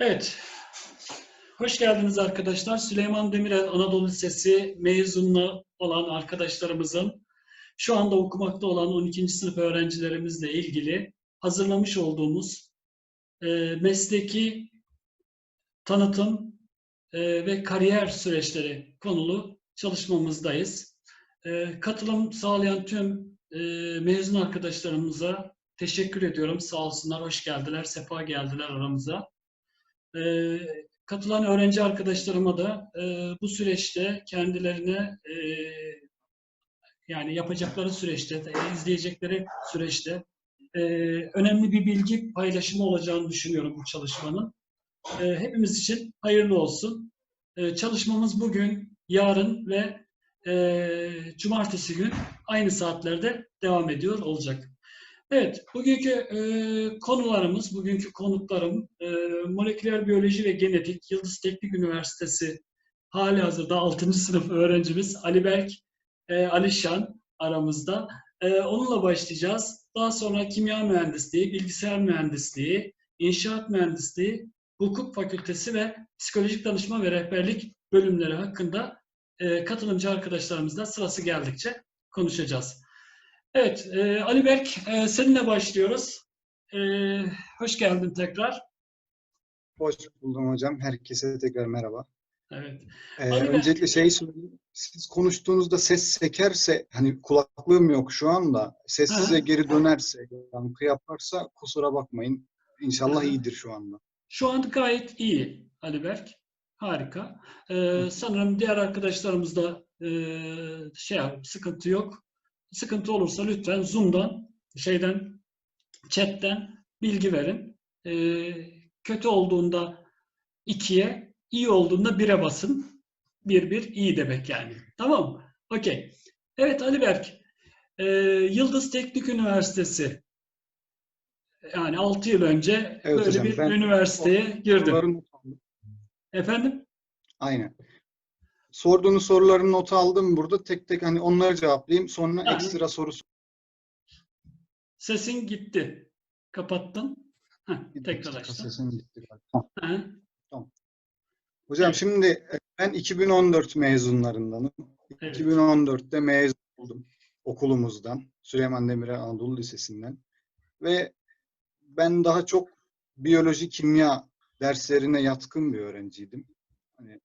Evet. Hoş geldiniz arkadaşlar. Süleyman Demirel Anadolu Lisesi mezunu olan arkadaşlarımızın şu anda okumakta olan 12. sınıf öğrencilerimizle ilgili hazırlamış olduğumuz e, mesleki tanıtım e, ve kariyer süreçleri konulu çalışmamızdayız. E, katılım sağlayan tüm e, mezun arkadaşlarımıza teşekkür ediyorum. Sağ olsunlar, hoş geldiler, sefa geldiler aramıza. E, katılan öğrenci arkadaşlarıma da e, bu süreçte kendilerine e, yani yapacakları süreçte, izleyecekleri süreçte e, önemli bir bilgi paylaşımı olacağını düşünüyorum bu çalışmanın. E, hepimiz için hayırlı olsun. E, çalışmamız bugün, yarın ve e, cumartesi gün aynı saatlerde devam ediyor olacak. Evet, bugünkü e, konularımız, bugünkü konuklarım e, moleküler biyoloji ve genetik Yıldız Teknik Üniversitesi hali hazırda 6. sınıf öğrencimiz Ali Berk e, Alişan aramızda. E, onunla başlayacağız. Daha sonra kimya mühendisliği, bilgisayar mühendisliği, inşaat mühendisliği, hukuk fakültesi ve psikolojik danışma ve rehberlik bölümleri hakkında e, katılımcı arkadaşlarımızla sırası geldikçe konuşacağız. Evet, e, Ali Berk e, seninle başlıyoruz. E, hoş geldin tekrar. Hoş buldum hocam. Herkese tekrar merhaba. Evet. Ee, Ali öncelikle şey söyleyeyim. Siz konuştuğunuzda ses sekerse, hani kulaklığım yok şu anda, ses hı. size geri dönerse, yankı yaparsa kusura bakmayın. İnşallah hı. iyidir şu anda. Şu an gayet iyi Ali Berk. Harika. E, sanırım diğer arkadaşlarımız da e, şey sıkıntı yok. Sıkıntı olursa lütfen Zoom'dan, şeyden, chatten bilgi verin. E, kötü olduğunda ikiye, iyi olduğunda bire basın. Bir bir iyi demek yani. Tamam mı? Okey. Evet Ali Berk. e, Yıldız Teknik Üniversitesi. Yani 6 yıl önce Evet böyle hocam, bir üniversiteye girdim. Efendim? Aynen. Sorduğunuz soruların notu aldım burada. Tek tek hani onları cevaplayayım. Sonra hı. ekstra soru Sesin gitti. Kapattın. Heh, tekrar açtın. sesim gitti galiba. Hı, Hocam Evet. şimdi e, ben 2014 mezunlarındanım. Evet. 2014'te mezun oldum okulumuzdan. Süleyman Demirel Anadolu Lisesi'nden. Ve ben daha çok biyoloji, kimya derslerine yatkın bir öğrenciydim. Hani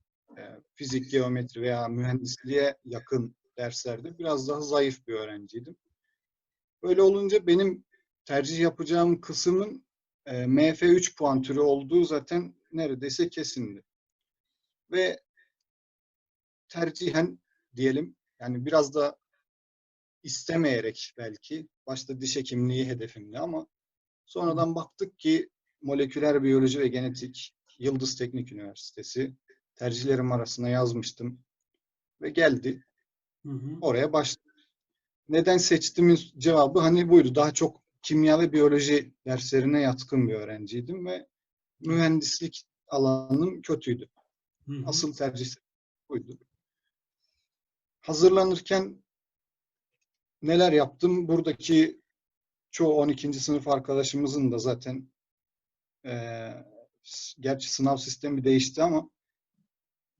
fizik, geometri veya mühendisliğe yakın derslerde biraz daha zayıf bir öğrenciydim. Böyle olunca benim tercih yapacağım kısmın e, MF3 puan türü olduğu zaten neredeyse kesindi. Ve tercihen diyelim yani biraz da istemeyerek belki başta diş hekimliği hedefimdi ama sonradan baktık ki moleküler biyoloji ve genetik Yıldız Teknik Üniversitesi tercihlerim arasına yazmıştım ve geldi hı hı. oraya başladım. Neden seçtiğimin cevabı hani buydu. Daha çok kimya ve biyoloji derslerine yatkın bir öğrenciydim ve mühendislik alanım kötüydü. Hı hı. Asıl tercih buydu. Hazırlanırken neler yaptım? Buradaki çoğu 12. sınıf arkadaşımızın da zaten s- gerçi sınav sistemi değişti ama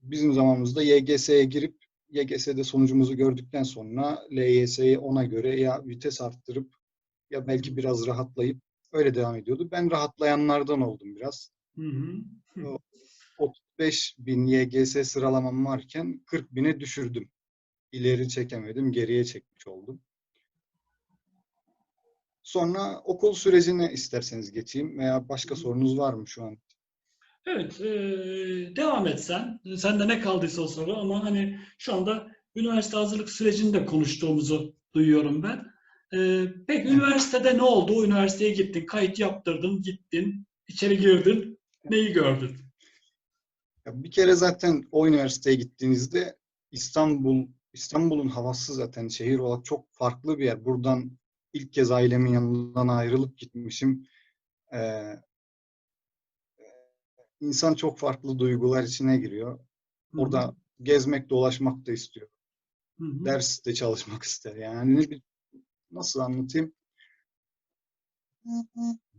bizim zamanımızda YGS'ye girip YGS'de sonucumuzu gördükten sonra LYS'yi ona göre ya vites arttırıp ya belki biraz rahatlayıp öyle devam ediyordu. Ben rahatlayanlardan oldum biraz. Hı. Hı. 35 bin YGS sıralamam varken 40 bine düşürdüm. İleri çekemedim, geriye çekmiş oldum. Sonra okul sürecine isterseniz geçeyim veya başka sorunuz var mı şu an? Evet, e, devam et sen. Sende ne kaldıysa o soru ama hani şu anda üniversite hazırlık sürecinde konuştuğumuzu duyuyorum ben. E, peki üniversitede ne oldu? Üniversiteye gittin, kayıt yaptırdın, gittin, içeri girdin. Neyi gördün? Ya bir kere zaten o üniversiteye gittiğinizde İstanbul, İstanbul'un havası zaten şehir olarak çok farklı bir yer. Buradan ilk kez ailemin yanından ayrılıp gitmişim. Ee, insan çok farklı duygular içine giriyor. Hı hı. Orada gezmek, dolaşmak da istiyor. Hı hı. Ders de çalışmak ister. Yani nasıl anlatayım?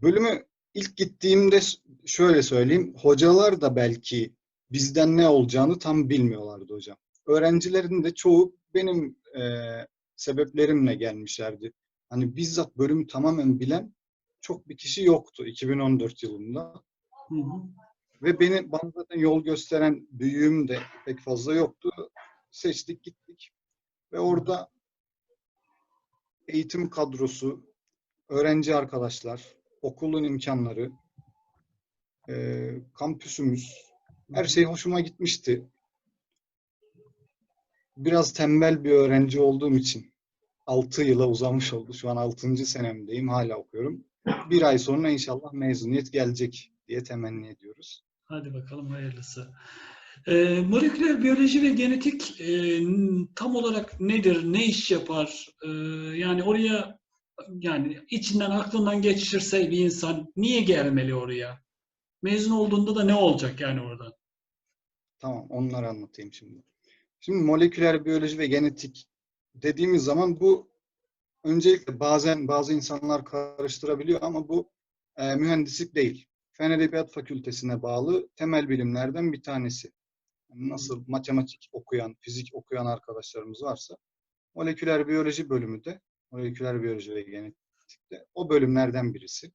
Bölümü ilk gittiğimde şöyle söyleyeyim, hocalar da belki bizden ne olacağını tam bilmiyorlardı hocam. Öğrencilerin de çoğu benim e, sebeplerimle gelmişlerdi. Hani bizzat bölümü tamamen bilen çok bir kişi yoktu 2014 yılında. Hı hı. Ve beni bana zaten yol gösteren büyüğüm de pek fazla yoktu. Seçtik gittik. Ve orada eğitim kadrosu, öğrenci arkadaşlar, okulun imkanları, eee, kampüsümüz, her şey hoşuma gitmişti. Biraz tembel bir öğrenci olduğum için 6 yıla uzamış oldu. Şu an 6. senemdeyim, hala okuyorum. Bir ay sonra inşallah mezuniyet gelecek diye temenni ediyoruz. Hadi bakalım hayırlısı. Ee, moleküler biyoloji ve genetik e, tam olarak nedir, ne iş yapar? Ee, yani oraya yani içinden aklından geçirse bir insan niye gelmeli oraya? Mezun olduğunda da ne olacak yani orada? Tamam, onları anlatayım şimdi. Şimdi moleküler biyoloji ve genetik dediğimiz zaman bu öncelikle bazen bazı insanlar karıştırabiliyor ama bu e, mühendislik değil. Fen Edebiyat Fakültesine bağlı temel bilimlerden bir tanesi. Yani nasıl matematik okuyan, fizik okuyan arkadaşlarımız varsa moleküler biyoloji bölümü de moleküler biyoloji ve genetikte o bölümlerden birisi.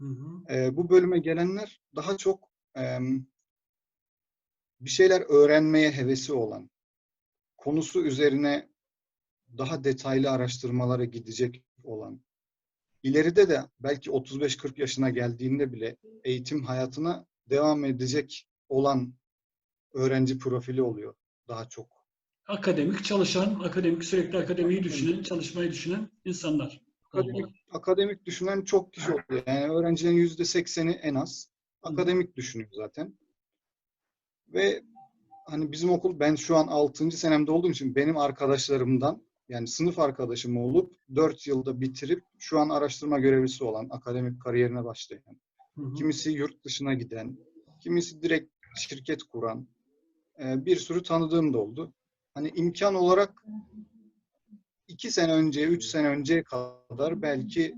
Hı hı. E, bu bölüme gelenler daha çok e, bir şeyler öğrenmeye hevesi olan, konusu üzerine daha detaylı araştırmalara gidecek olan, ileride de belki 35-40 yaşına geldiğinde bile eğitim hayatına devam edecek olan öğrenci profili oluyor daha çok. Akademik çalışan, akademik sürekli akademiyi düşünen, çalışmayı düşünen insanlar. Akademik, akademik düşünen çok kişi oluyor. Yani öğrencilerin yüzde sekseni en az akademik düşünüyor zaten. Ve hani bizim okul ben şu an 6. senemde olduğum için benim arkadaşlarımdan yani sınıf arkadaşım olup 4 yılda bitirip şu an araştırma görevlisi olan akademik kariyerine başlayan, Hı hı. kimisi yurt dışına giden, kimisi direkt şirket kuran e, bir sürü tanıdığım da oldu. Hani imkan olarak iki sene önce, üç sene önceye kadar belki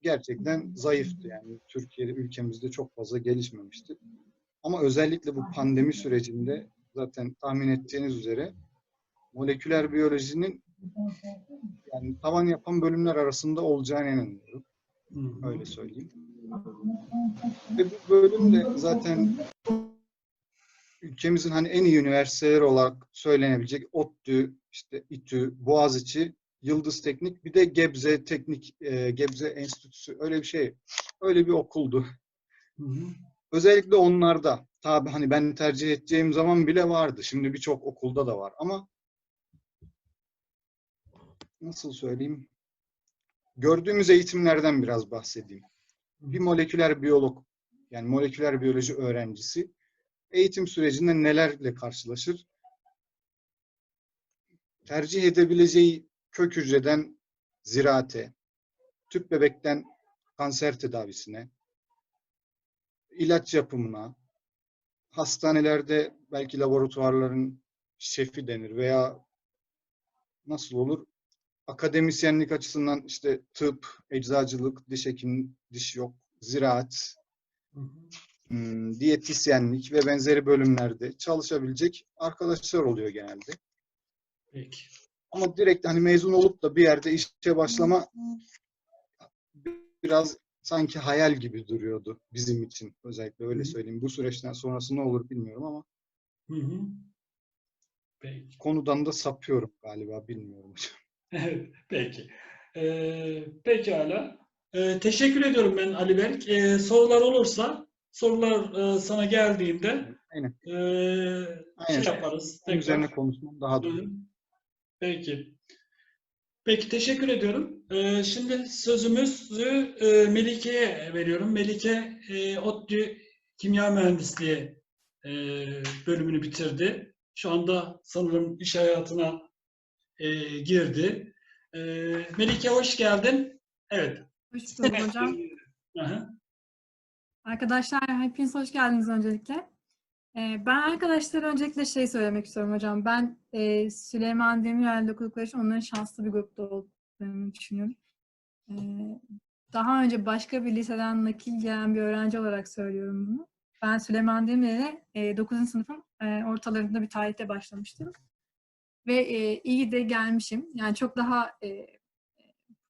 gerçekten zayıftı. Yani Türkiye'de, ülkemizde çok fazla gelişmemişti. Ama özellikle bu pandemi sürecinde zaten tahmin ettiğiniz üzere moleküler biyolojinin yani tavan yapan bölümler arasında olacağına inanıyorum. Öyle söyleyeyim. Ve bu bölüm de zaten ülkemizin hani en iyi üniversiteleri olarak söylenebilecek ODTÜ, işte İTÜ, Boğaziçi, Yıldız Teknik, bir de Gebze Teknik, e, Gebze Enstitüsü öyle bir şey. Öyle bir okuldu. Hı hı. Özellikle onlarda. Tabii hani ben tercih edeceğim zaman bile vardı. Şimdi birçok okulda da var ama nasıl söyleyeyim? Gördüğümüz eğitimlerden biraz bahsedeyim. Bir moleküler biyolog, yani moleküler biyoloji öğrencisi eğitim sürecinde nelerle karşılaşır? Tercih edebileceği kök hücreden ziraate, tüp bebekten kanser tedavisine, ilaç yapımına, hastanelerde belki laboratuvarların şefi denir veya nasıl olur? Akademisyenlik açısından işte tıp, eczacılık, diş hekim, diş yok, ziraat, Hı hı. hmm, diyetisyenlik ve benzeri bölümlerde çalışabilecek arkadaşlar oluyor genelde. Peki. Ama direkt hani mezun olup da bir yerde işe başlama biraz sanki hayal gibi duruyordu bizim için. Özellikle öyle söyleyeyim. Bu süreçten sonrası ne olur bilmiyorum ama Hı hı. Peki. konudan da sapıyorum galiba bilmiyorum hocam. Evet, peki. Ee, pekala. Ee, teşekkür ediyorum ben Ali Berk. Ee, sorular olursa, sorular e, sana geldiğinde Aynen. e, Aynen. şey yaparız. Bunun üzerine konuşmam daha doğru. Peki. Peki teşekkür ediyorum. Ee, şimdi sözümüzü e, Melike'ye veriyorum. Melike e, ODTÜ Kimya Mühendisliği e, bölümünü bitirdi. Şu anda sanırım iş hayatına e, girdi. E, Melike hoş geldin. Evet. Hoş bulduk hocam. Aha. Arkadaşlar hepiniz hoş geldiniz öncelikle. Ee, ben arkadaşlara öncelikle şey söylemek istiyorum hocam. Ben e, Süleyman Demirel'de okudukları için onların şanslı bir grupta olduğunu düşünüyorum. Ee, daha önce başka bir liseden nakil gelen bir öğrenci olarak söylüyorum bunu. Ben Süleyman Demirel'e e, 9. sınıfın e, ortalarında bir tarihte başlamıştım. Ve e, iyi de gelmişim. Yani çok daha e,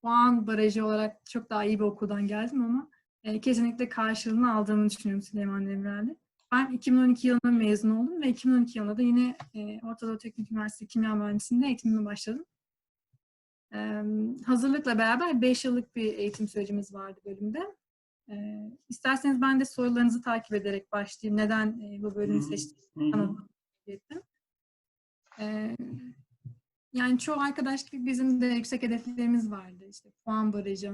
puan barajı olarak çok daha iyi bir okuldan geldim ama e, kesinlikle karşılığını aldığımı düşünüyorum Süleyman Demirel'de. Ben 2012 yılında mezun oldum ve 2012 yılında da yine e, Orta Doğu Teknik Üniversitesi Kimya Mühendisliğinde eğitimime başladım. E, hazırlıkla beraber 5 yıllık bir eğitim sürecimiz vardı bölümde. E, isterseniz ben de sorularınızı takip ederek başlayayım. Neden e, bu bölümü Hı hı. seçtim? Hı hı. Anadolu ettim. Yani çoğu arkadaş gibi bizim de yüksek hedeflerimiz vardı. İşte puan barajı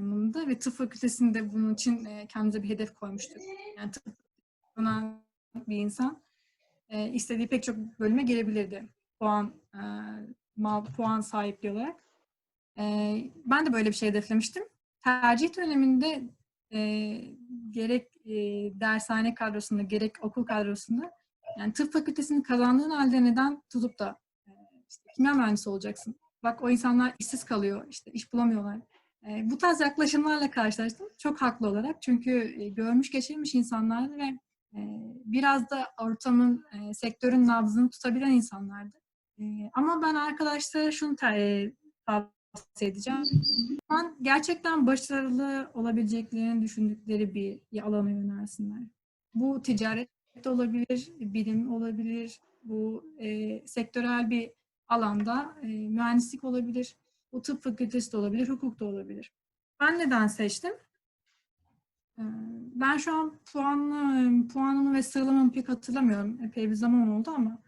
ve tıp fakültesinde bunun için kendimize bir hedef koymuştuk. Yani tıp okunan bir insan istediği pek çok bölüme girebilirdi. Puan mal, puan sahipliği olarak. Ben de böyle bir şey hedeflemiştim. Tercih döneminde gerek dershane kadrosunda gerek okul kadrosunda yani tıp fakültesini kazandığın halde neden tutup da kimya mühendisi olacaksın? Bak o insanlar işsiz kalıyor, işte iş bulamıyorlar. E, bu tarz yaklaşımlarla karşılaştım. Çok haklı olarak. Çünkü e, görmüş geçirmiş insanlardı ve e, biraz da ortamın, e, sektörün nabzını tutabilen insanlardı. E, ama ben arkadaşlara şunu e, tavsiye edeceğim. An gerçekten başarılı olabileceklerini düşündükleri bir alana yönelsinler. Bu ticaret olabilir, bilim olabilir, bu e, sektörel bir alanda e, mühendislik olabilir, bu tıp fakültesi de olabilir, hukuk da olabilir. Ben neden seçtim? E, ben şu an puanlı, puanımı ve sıralamamı pek hatırlamıyorum. Epey bir zaman oldu ama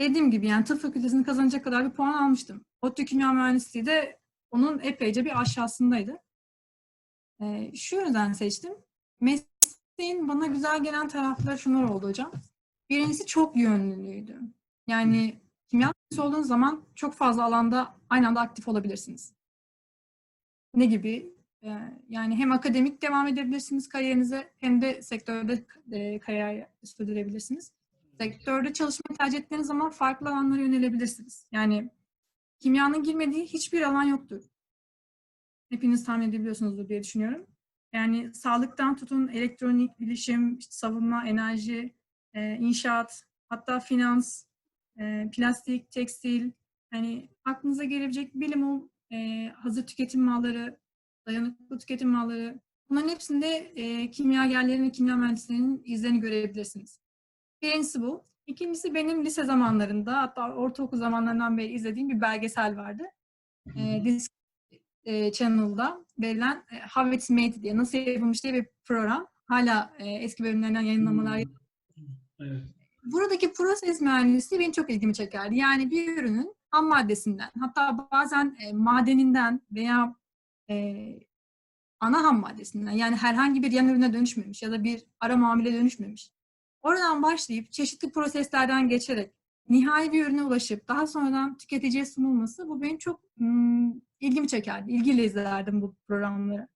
dediğim gibi yani tıp fakültesini kazanacak kadar bir puan almıştım. ODTÜ Kimya Mühendisliği de onun epeyce bir aşağısındaydı. E, şu yüzden seçtim. Mesleğin bana güzel gelen tarafları şunlar oldu hocam. Birincisi çok yönlülüydü. Yani kimya mühendisi olduğunuz zaman çok fazla alanda aynı anda aktif olabilirsiniz. Ne gibi? Ee, Yani hem akademik devam edebilirsiniz kariyerinize hem de sektörde e, kariyer sürdürebilirsiniz. Sektörde çalışmayı tercih ettiğiniz zaman farklı alanlara yönelebilirsiniz. Yani kimyanın girmediği hiçbir alan yoktur. Hepiniz tahmin edebiliyorsunuzdur diye düşünüyorum. Yani sağlıktan tutun elektronik, bilişim, işte savunma, enerji, e, inşaat, hatta finans, e, plastik, tekstil, hani aklınıza gelebilecek bilim o e, hazır tüketim malları, dayanıklı tüketim malları, bunların hepsinde e, kimyagerlerin ve kimya mühendislerinin izlerini görebilirsiniz. Birincisi bu. İkincisi benim lise zamanlarında hatta ortaokul zamanlarından beri izlediğim bir belgesel vardı. E, Disc e, Channel'da verilen e, How It's Made diye, nasıl yapılmış diye bir program. Hala e, eski bölümlerinden yayınlamalar Evet. Buradaki proses mühendisliği benim çok ilgimi çekerdi. Yani bir ürünün ham maddesinden, hatta bazen e, madeninden veya e, ana ham maddesinden, yani herhangi bir yan ürüne dönüşmemiş ya da bir ara mamule dönüşmemiş. Oradan başlayıp çeşitli proseslerden geçerek nihai bir ürüne ulaşıp daha sonradan tüketiciye sunulması bu benim çok hmm, ilgimi çekerdi. İlgiyle izlerdim bu programları.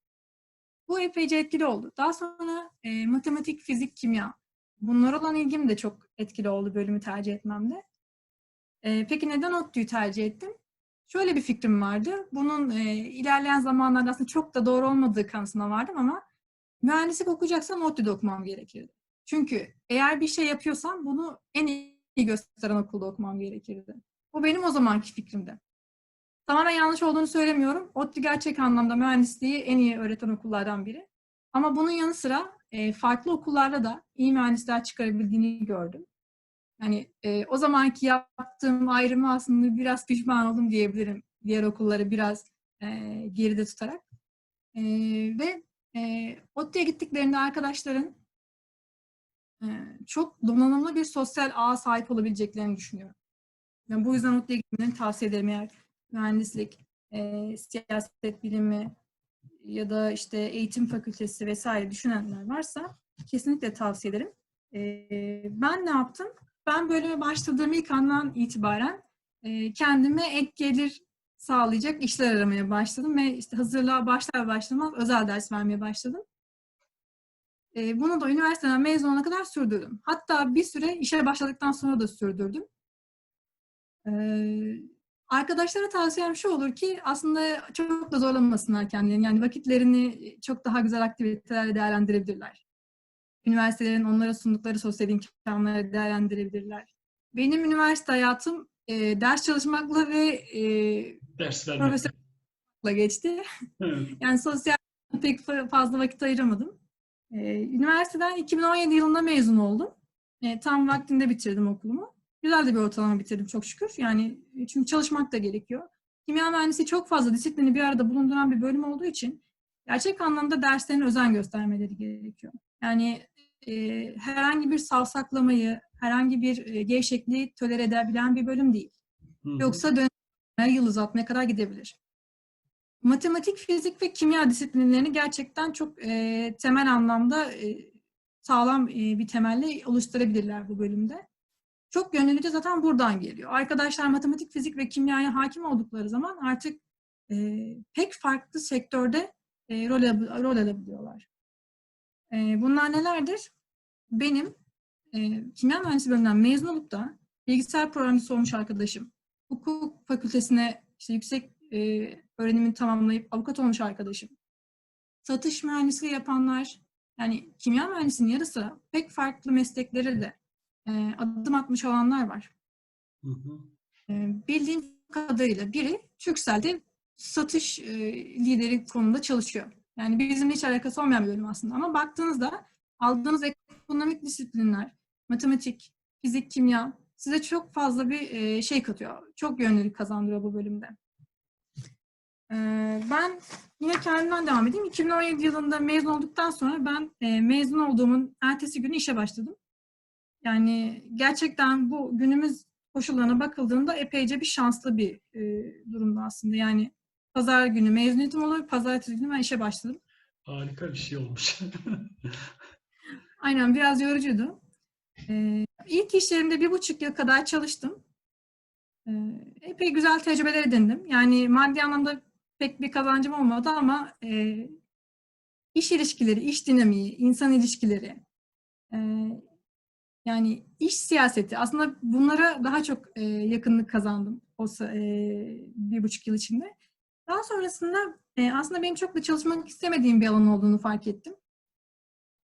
Bu epeyce etkili oldu. Daha sonra e, matematik, fizik, kimya bunlara olan ilgim de çok etkili oldu bölümü tercih etmemde. Ee, peki neden ODTÜ'yü tercih ettim? Şöyle bir fikrim vardı. Bunun e, ilerleyen zamanlarda aslında çok da doğru olmadığı kanısına vardım ama mühendislik okuyacaksam ODTÜ'de okumam gerekirdi. Çünkü eğer bir şey yapıyorsam bunu en iyi gösteren okulda okumam gerekirdi. Bu benim o zamanki fikrimdi. Tamamen yanlış olduğunu söylemiyorum. ODTÜ gerçek anlamda mühendisliği en iyi öğreten okullardan biri. Ama bunun yanı sıra e, farklı okullarda da iyi mühendisler çıkarabildiğini gördüm. Yani e, o zamanki yaptığım ayrımı aslında biraz pişman oldum diyebilirim. Diğer okulları biraz e, geride tutarak. E, ve e, ODTÜ'ye gittiklerinde arkadaşların e, çok donanımlı bir sosyal ağa sahip olabileceklerini düşünüyorum. Yani bu yüzden ODTÜ'ye gitmelerini tavsiye ederim eğer mühendislik, e, siyaset bilimi, ya da işte eğitim fakültesi vesaire düşünenler varsa kesinlikle tavsiye ederim. Ee, ben ne yaptım? Ben bölüme başladığım ilk andan itibaren e, kendime ek gelir sağlayacak işler aramaya başladım ve işte hazırlığa başlar başlamaz özel ders vermeye başladım. E, bunu da üniversiteden mezun olana kadar sürdürdüm. Hatta bir süre işe başladıktan sonra da sürdürdüm. E, Arkadaşlara tavsiyem şu olur ki aslında çok da zorlamasınlar kendilerini. Yani vakitlerini çok daha güzel aktivitelerle değerlendirebilirler. Üniversitelerin onlara sundukları sosyal imkanları değerlendirebilirler. Benim üniversite hayatım e, ders çalışmakla ve e, Ders vermek. profesörlükle geçti. Evet. Yani sosyal pek fa- fazla vakit ayıramadım. Ee, üniversiteden 2017 yılında mezun oldum. Ee, tam vaktinde bitirdim okulumu. Güzel de bir ortalama bitirdim çok şükür. Yani e, çünkü çalışmak da gerekiyor. Kimya mühendisi çok fazla disiplini bir arada bulunduran bir bölüm olduğu için gerçek anlamda derslerine özen göstermeleri gerekiyor. Yani e, herhangi bir savsaklamayı, herhangi bir e, gevşekliği tolere edebilen bir bölüm değil. Hı hı. Yoksa dönemler yıl uzatmaya kadar gidebilir. Matematik, fizik ve kimya disiplinlerini gerçekten çok e, temel anlamda e, sağlam e, bir temelle oluşturabilirler bu bölümde. Çok yönlülük de zaten buradan geliyor. Arkadaşlar matematik, fizik ve kimyaya hakim oldukları zaman artık e, pek farklı sektörde e, rol, rol alabiliyorlar. E, bunlar nelerdir? Benim e, kimya mühendisi bölümünden mezun olup da bilgisayar programcısı olmuş arkadaşım, hukuk fakültesine işte yüksek e, öğrenimini tamamlayıp avukat olmuş arkadaşım, satış mühendisliği yapanlar, yani kimya mühendisinin yarısı pek farklı mesleklere de e, adım atmış olanlar var. Hı hı. E, bildiğim kadarıyla biri Türkcell'de satış e, lideri konumunda çalışıyor. Yani bizimle hiç alakası olmayan bir bölüm aslında ama baktığınızda aldığınız ekonomik disiplinler, matematik, fizik, kimya size çok fazla bir e, şey katıyor. Çok yönlülük kazandırıyor bu bölümde. E, ben yine kendimden devam edeyim. 2017 yılında mezun olduktan sonra ben e, mezun olduğumun ertesi günü işe başladım. Yani gerçekten bu günümüz koşullarına bakıldığında epeyce bir şanslı bir e, durumda aslında. Yani pazar günü mezuniyetim oluyor, pazartesi günü ben işe başladım. Harika bir şey olmuş. Aynen biraz yorucuydu. Ee, ilk iş yerimde bir buçuk yıl kadar çalıştım. Ee, epey güzel tecrübeler edindim. Yani maddi anlamda pek bir kazancım olmadı ama e, iş ilişkileri, iş dinamiği, insan ilişkileri, e, yani iş siyaseti aslında bunlara daha çok e, yakınlık kazandım o e, bir buçuk yıl içinde. Daha sonrasında e, aslında benim çok da çalışmak istemediğim bir alan olduğunu fark ettim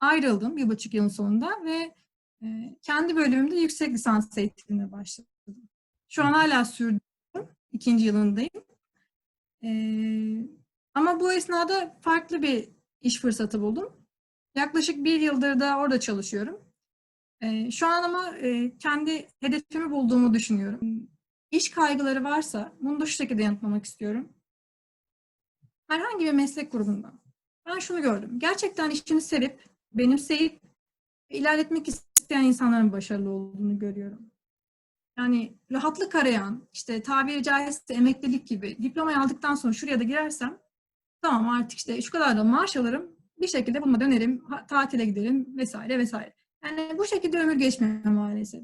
ayrıldım bir buçuk yılın sonunda ve e, kendi bölümümde yüksek lisans eğitimine başladım. Şu an hala sürdürüyorum. ikinci yılındayım. E, ama bu esnada farklı bir iş fırsatı buldum. Yaklaşık bir yıldır da orada çalışıyorum. E, şu an ama e, kendi hedefimi bulduğumu düşünüyorum. İş kaygıları varsa bunu da şu şekilde yanıtlamak istiyorum. Herhangi bir meslek grubunda ben şunu gördüm. Gerçekten işini sevip benimseyip ilerletmek isteyen insanların başarılı olduğunu görüyorum. Yani rahatlık arayan, işte tabiri caizse emeklilik gibi diplomayı aldıktan sonra şuraya da girersem tamam artık işte şu kadar da maaş alırım, bir şekilde buna dönerim, tatile giderim vesaire vesaire. Yani bu şekilde ömür geçmiyor maalesef.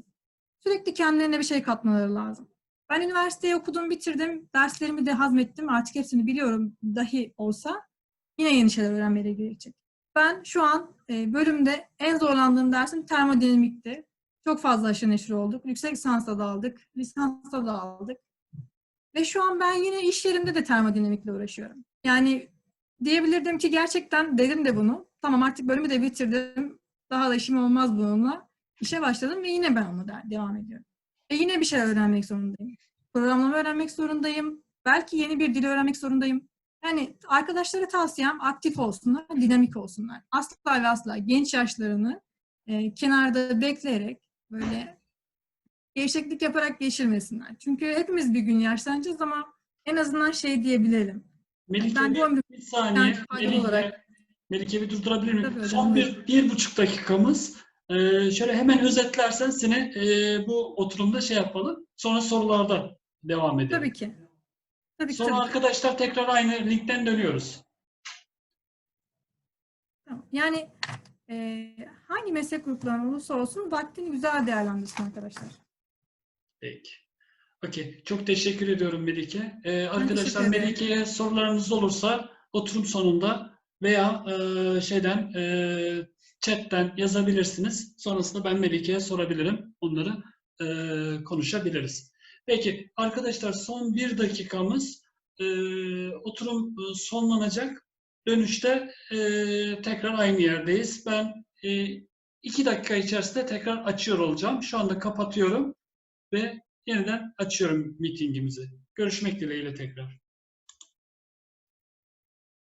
Sürekli kendilerine bir şey katmaları lazım. Ben üniversiteyi okudum, bitirdim, derslerimi de hazmettim, artık hepsini biliyorum dahi olsa yine yeni şeyler öğrenmeye gerekecek. Ben şu an e, bölümde en zorlandığım dersim termodinamikti. Çok fazla aşırı neşir olduk. Yüksek lisansta da aldık, lisansta da aldık. Ve şu an ben yine iş yerimde de termodinamikle uğraşıyorum. Yani diyebilirdim ki gerçekten dedim de bunu. Tamam artık bölümü de bitirdim. Daha da işim olmaz bununla. İşe başladım ve yine ben onu da devam ediyorum. Ve yine bir şeyler öğrenmek zorundayım. Programlama öğrenmek zorundayım. Belki yeni bir dil öğrenmek zorundayım. Yani arkadaşlara tavsiyem aktif olsunlar, dinamik olsunlar. Asla ve asla genç yaşlarını e, kenarda bekleyerek böyle gevşeklik yaparak geçirmesinler. Çünkü hepimiz bir gün yaşlanacağız ama en azından şey diyebilelim. Melike Ben bir, bir saniye. Melike, olarak- Melike bir durdurabilir miyim? Tabii Son bir, bir buçuk dakikamız. Ee, şöyle hemen özetlersen seni e, bu oturumda şey yapalım. Sonra sorularda devam edelim. tabii ki. Tabii ki. Sonra tabii ki. arkadaşlar tekrar aynı linkten dönüyoruz. Yani e, hangi meslek grupları olursa olsun vaktini güzel değerlendirsin arkadaşlar. Peki. Okey. Çok teşekkür ediyorum Melike. Ee, arkadaşlar. Melike'ye sorularınız olursa oturum sonunda veya e, şeyden e, chatten yazabilirsiniz. Sonrasında ben Melike'ye sorabilirim. Onları e, konuşabiliriz. Peki arkadaşlar son bir dakikamız e, oturum e, sonlanacak. Dönüşte e, tekrar aynı yerdeyiz. Ben e, iki dakika içerisinde tekrar açıyor olacağım. Şu anda kapatıyorum ve yeniden açıyorum meetingimizi. Görüşmek dileğiyle tekrar.